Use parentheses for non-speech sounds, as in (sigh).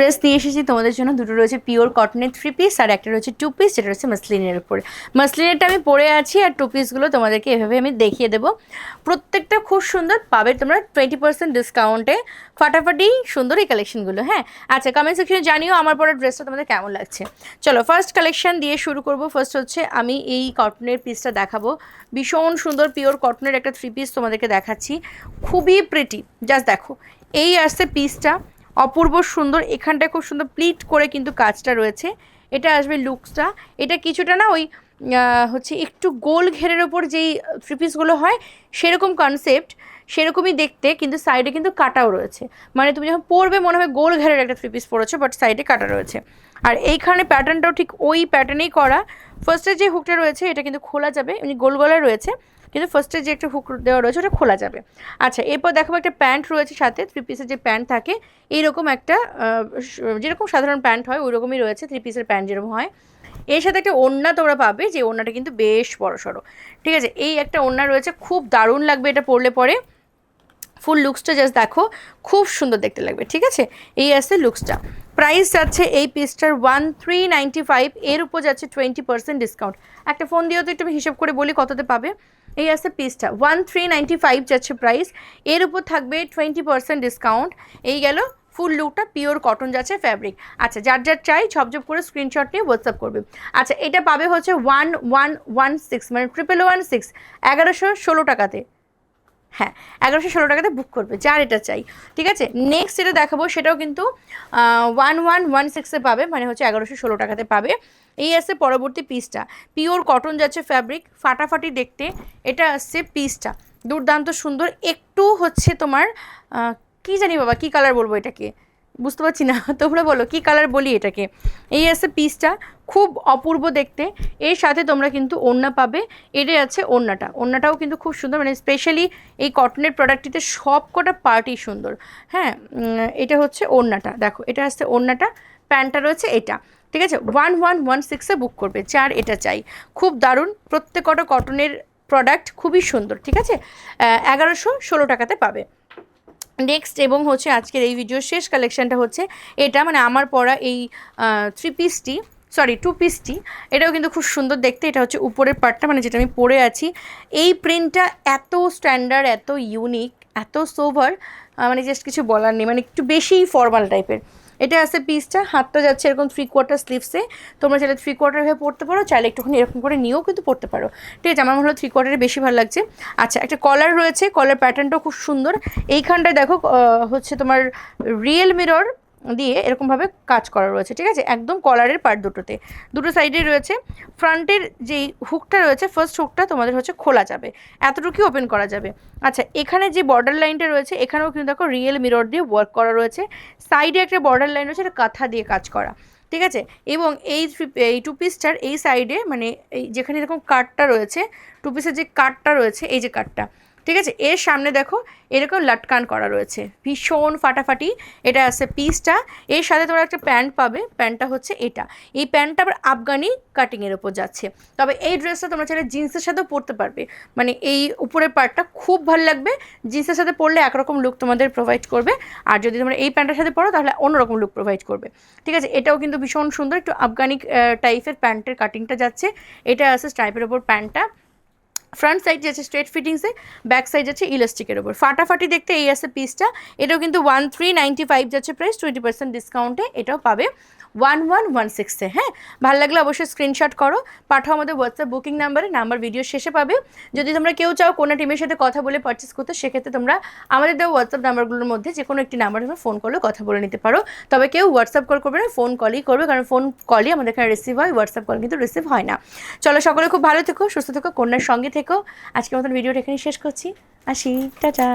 Dress নিয়ে এসেছি, তোমাদের জন্য দুটো রয়েছে পিওর কটনের থ্রি পিস আর একটা রয়েছে টু পিস যেটা রয়েছে মাসলিনের উপরে। মাসলিনেরটা আমি পরে আছি আর টু পিসগুলো তোমাদেরকে এভাবে আমি দেখিয়ে দেবো। প্রত্যেকটা খুব সুন্দর পাবে তোমরা টোয়েন্টি পার্সেন্ট ডিসকাউন্টে ফাটাফাটি সুন্দর এই কালেকশনগুলো হ্যাঁ? আচ্ছা কমেন্ট সেকশনে জানিও আমার পরে ড্রেসটা তোমাদের কেমন লাগছে। চলো ফার্স্ট কালেকশন দিয়ে শুরু করব। ফার্স্ট হচ্ছে আমি এই কটনের পিসটা দেখাবো। ভীষণ সুন্দর পিওর কটনের একটা থ্রি পিস তোমাদেরকে দেখাচ্ছি। খুবই প্রিটি জাস্ট দেখো। এই আসছে পিসটা অপূর্ব সুন্দর, এখানটায় খুব সুন্দর প্লিট করে কিন্তু কাজটা রয়েছে। এটা আসবে লুকসটা। এটা কিছুটা না ওই হচ্ছে একটু গোল ঘেরের ওপর যেই থ্রি পিসগুলো হয়, সেরকম কনসেপ্ট সেরকমই দেখতে, কিন্তু সাইডে কিন্তু কাটাও রয়েছে। মানে তুমি যখন পরবে, মনে হবে গোল ঘেরের একটা থ্রি পিস পরেছো বাট সাইডে কাটা রয়েছে। আর এইখানে প্যাটার্নটাও ঠিক ওই প্যাটার্নেই করা। ফার্স্টে যে হুকটা রয়েছে, এটা কিন্তু খোলা যাবে, এমনি গোল গলায় রয়েছে, কিন্তু ফার্স্টে যে একটা হুক দেওয়া রয়েছে, ওটা খোলা যাবে। আচ্ছা এরপর দেখো একটা প্যান্ট রয়েছে সাথে থ্রি পিসের যে প্যান্ট থাকে, এইরকম একটা যেরকম সাধারণ প্যান্ট হয় ওই রকমই রয়েছে থ্রি পিসের প্যান্ট যেরকম হয়। এর সাথে একটা ওড়না তোমরা পাবে, যে ওড়নাটা কিন্তু বেশ বড় সড়ো ঠিক আছে, এই একটা ওড়না রয়েছে, খুব দারুণ লাগবে এটা পরলে পরে। ফুল লুকসটা জাস্ট দেখো, খুব সুন্দর দেখতে লাগবে, ঠিক আছে? এই আছে লুকসটা। প্রাইস যাচ্ছে এই পিসটার ওয়ান থ্রি নাইনটি ফাইভ এর উপর যাচ্ছে টোয়েন্টি পার্সেন্ট ডিসকাউন্ট একটা ফোন দিয়েও তো একটু হিসেব করে বলি কততে পাবে। এই আছে পিসটা ওয়ান থ্রি নাইনটি ফাইভ যাচ্ছে প্রাইস এর উপর থাকবে টোয়েন্টি পার্সেন্ট ডিসকাউন্ট এই গেল, ফুল লুকটা পিওর কটন যাচ্ছে ফ্যাব্রিক আচ্ছা যার যার চাই ঝপঝপ করে স্ক্রিনশট নিয়ে হোয়াটসঅ্যাপ করবে। আচ্ছা এটা পাবে হচ্ছে ওয়ান ওয়ান ওয়ান সিক্স মানে ট্রিপল ওয়ান সিক্স এগারোশো ষোলো টাকাতে। হ্যাঁ এগারোশো ষোলো টাকাতে বুক করবে, যার এটা চাই। ঠিক আছে? নেক্সট যেটা দেখাবো সেটাও কিন্তু ওয়ান ওয়ান ওয়ান সিক্সে পাবে মানে হচ্ছে এগারোশো ষোলো টাকাতে পাবে। এই আসছে পরবর্তী পিসটা পিওর কটন যাচ্ছে ফ্যাব্রিক ফাটাফাটি দেখতে, এটা আসছে পিসটা দুর্দান্ত সুন্দর, একটু হচ্ছে তোমার কি জানি বাবা, কি কালার বলব এটাকে? বুঝতে পারছি না। (laughs) তোমরা বলো, কি কালার বলি এটাকে? এই আছে পিসটা খুব অপূর্ব দেখতে। এর সাথে তোমরা কিন্তু ওড়না পাবে। এটাই আছে ওড়নাটা। ওড়নাটাও কিন্তু খুব সুন্দর মানে স্পেশালি এই কটনের প্রোডাক্টটিতে সব কটা পার্টই সুন্দর। হ্যাঁ এটা হচ্ছে ওড়নাটা। দেখো, এটা আসছে ওড়নাটা, প্যান্টটা রয়েছে এটা। ঠিক আছে? ওয়ান ওয়ান ওয়ান সিক্সে বুক করবে চার এটা চাই। খুব দারুণ প্রত্যেক কটা কটনের প্রোডাক্ট খুবই সুন্দর। ঠিক আছে? এগারোশো ষোলো টাকাতে পাবে। নেক্সট এবং হচ্ছে আজকের এই ভিডিওর শেষ কালেকশানটা হচ্ছে এটা মানে আমার পরা এই থ্রি পিসটি সরি টু পিসটি এটাও কিন্তু খুব সুন্দর দেখতে। এটা হচ্ছে উপরের পার্টটা মানে যেটা আমি পরে আছি। এই প্রিন্টটা এত স্ট্যান্ডার্ড এত ইউনিক এত সোভার মানে জাস্ট কিছু বলার নেই মানে একটু বেশিই ফর্মাল টাইপের এটা আছে পিসটা হাতটা যাচ্ছে এরকম থ্রি কোয়ার্টার স্লিভসে তোমরা চাইলে থ্রি কোয়ার্টার হয়ে পড়তে পারো, চাইলে একটুখানি এরকম করে নিয়েও কিন্তু পড়তে পারো। ঠিক আছে, আমার মনে হলো থ্রি কোয়ার্টারে বেশি ভালো লাগছে। আচ্ছা একটা কলার রয়েছে কলার প্যাটার্নটাও খুব সুন্দর। এইখানটায় দেখো হচ্ছে তোমার রিয়েল মিরর দিয়ে এরকমভাবে কাজ করা রয়েছে, ঠিক আছে? একদম কলারের পার্ট দুটোতে। দুটো সাইডে রয়েছে। ফ্রন্টের যেই হুকটা রয়েছে ফার্স্ট হুকটা তোমাদের হচ্ছে খোলা যাবে। এতটুকুই ওপেন করা যাবে। আচ্ছা এখানে যে বর্ডার লাইনটা রয়েছে, এখানেও কিন্তু দেখো রিয়েল মিরর দিয়ে ওয়ার্ক করা রয়েছে। সাইডে একটা বর্ডার লাইন রয়েছে, এটা কাঁথা দিয়ে কাজ করা, ঠিক আছে? এবং এই এই টু পিসটার এই সাইডে মানে এই যেখানে এরকম কাটটা রয়েছে টু পিসের যে কাটটা রয়েছে, এই যে কাটটা ঠিক আছে? এর সামনে দেখো, এরকম লাটকান করা রয়েছে। ভীষণ ফাটাফাটি এটা আছে পিসটা এর সাথে তোমরা একটা প্যান্ট পাবে, প্যান্টটা হচ্ছে এটা। এই প্যান্টটা আবার আফগানি কাটিংয়ের ওপর যাচ্ছে। তবে এই ড্রেসটা তোমরা চাইলে জিন্সের সাথেও পরতে পারবে। মানে এই উপরের পার্টটা খুব ভালো লাগবে। জিন্সের সাথে পরলে একরকম লুক তোমাদের প্রোভাইড করবে। আর যদি তোমরা এই প্যান্টের সাথে পরো, তাহলে অন্যরকম লুক প্রোভাইড করবে। ঠিক আছে? এটাও কিন্তু ভীষণ সুন্দর। একটু আফগানি টাইপের প্যান্টের কাটিংটা যাচ্ছে। এটা আছে স্ট্রাইপের ওপর প্যান্টটা। ফ্রন্ট সাইড যাচ্ছে স্ট্রেট ফিটিংসে ব্যাক সাইড যাচ্ছে ইলাস্টিকের ওপর ফাটাফাটি দেখতে এই আছে পিসটা এটাও কিন্তু ওয়ান থ্রি নাইনটি ফাইভ যাচ্ছে প্রাইস টোয়েন্টি পার্সেন্ট ডিসকাউন্টে এটাও পাবে ওয়ান ওয়ান ওয়ান সিক্সে হ্যাঁ? ভালো লাগলে অবশ্যই স্ক্রিনশট করো। পাঠাও আমাদের হোয়াটসঅ্যাপ বুকিং নাম্বারে নাম্বার ভিডিও শেষে পাবে। যদি তোমরা কেউ চাও কোনো টিমের সাথে কথা বলে পারচেস করতে, সেক্ষেত্রে তোমরা আমাদের দেওয়া হোয়াটসঅ্যাপ নাম্বারগুলোর মধ্যে যে কোনো একটি নাম্বার তোমরা ফোন করলে কথা বলে নিতে পারো। তবে কেউ হোয়াটসঅ্যাপ কল করবে না ফোন কলই করবে, কারণ ফোন কলই আমাদের এখানে রিসিভ হয় হোয়াটসঅ্যাপ কল কিন্তু রিসিভ হয় না। চলো সকলে খুব ভালো থেকো, সুস্থ থেকো, কন্যার সঙ্গে থেকো। আজকের মতন ভিডিওটা এখানেই শেষ করছি। আসি টাটা।